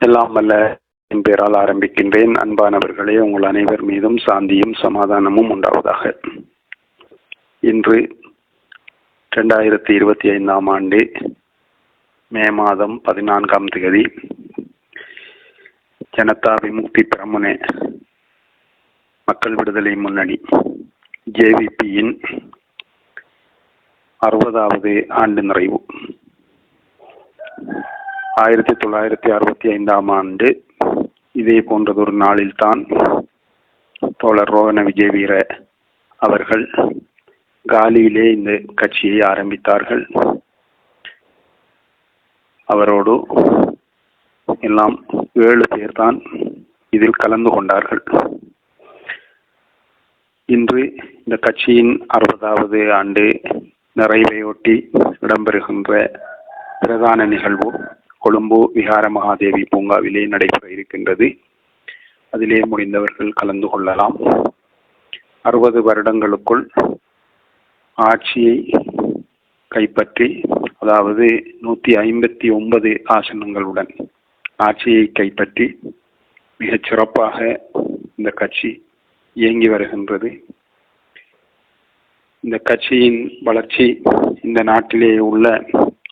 எல்லாம் வல்ல என் பேரால் ஆரம்பிக்கின்றேன். அன்பானவர்களே உங்கள் அனைவர் மீதும் சாந்தியும் சமாதானமும் உண்டாவதாக. இன்று ரெண்டாயிரத்தி இருபத்தி ஐந்தாம் ஆண்டு மே மாதம் பதினான்காம் தேதி ஜனதா விமுக்தி பிரமுனே மக்கள் விடுதலை முன்னணி ஜேவிபியின் அறுபதாவது ஆண்டு நிறைவு. ஆயிரத்தி தொள்ளாயிரத்தி அறுபத்தி ஐந்தாம் ஆண்டு இதே போன்றதொரு நாளில்தான் தோழர் ரோகண விஜய் வீர அவர்கள் காலியிலே இந்த கட்சியை ஆரம்பித்தார்கள். அவரோடு எல்லாம் ஏழு பேர் தான் இதில் கலந்து கொண்டார்கள். இன்று இந்த கட்சியின் அறுபதாவது ஆண்டு நிறைவையொட்டி இடம்பெறுகின்ற பிரதான நிகழ்வு கொழும்பு விகார மகாதேவி பூங்காவிலே நடைபெற இருக்கின்றது. அதிலே முடிந்தவர்கள் கலந்து கொள்ளலாம். அறுபது வருடங்களுக்குள் ஆட்சியை கைப்பற்றி அதாவது நூற்றி ஐம்பத்தி ஒன்பது ஆசனங்களுடன் ஆட்சியை கைப்பற்றி மிகச் சிறப்பாக இந்த கட்சி இயங்கி வருகின்றது. இந்த கட்சியின் வளர்ச்சி இந்த நாட்டிலே உள்ள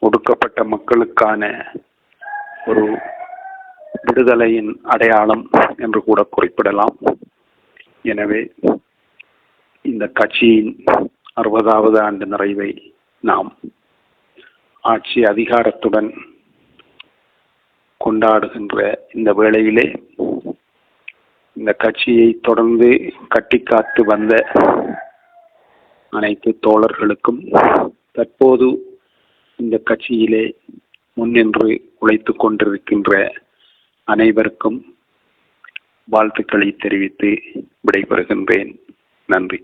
ஒடுக்கப்பட்ட மக்களுக்கான ஒரு விடுதலையின் அடையாளம் என்று கூட குறிப்பிடலாம். எனவே இந்த கட்சியின் அறுபதாவது ஆண்டு நிறைவை நாம் ஆட்சி அதிகாரத்துடன் கொண்டாடுகின்ற இந்த வேளையிலே இந்த கட்சியை தொடர்ந்து கட்டிக்காத்து வந்த அனைத்து தோழர்களுக்கும் தற்போது இந்த கட்சியிலே முன்னின்று உழைத்து கொண்டிருக்கின்ற அனைவருக்கும் வாழ்த்துக்களை தெரிவித்து விடைபெறுகின்றேன். நன்றி.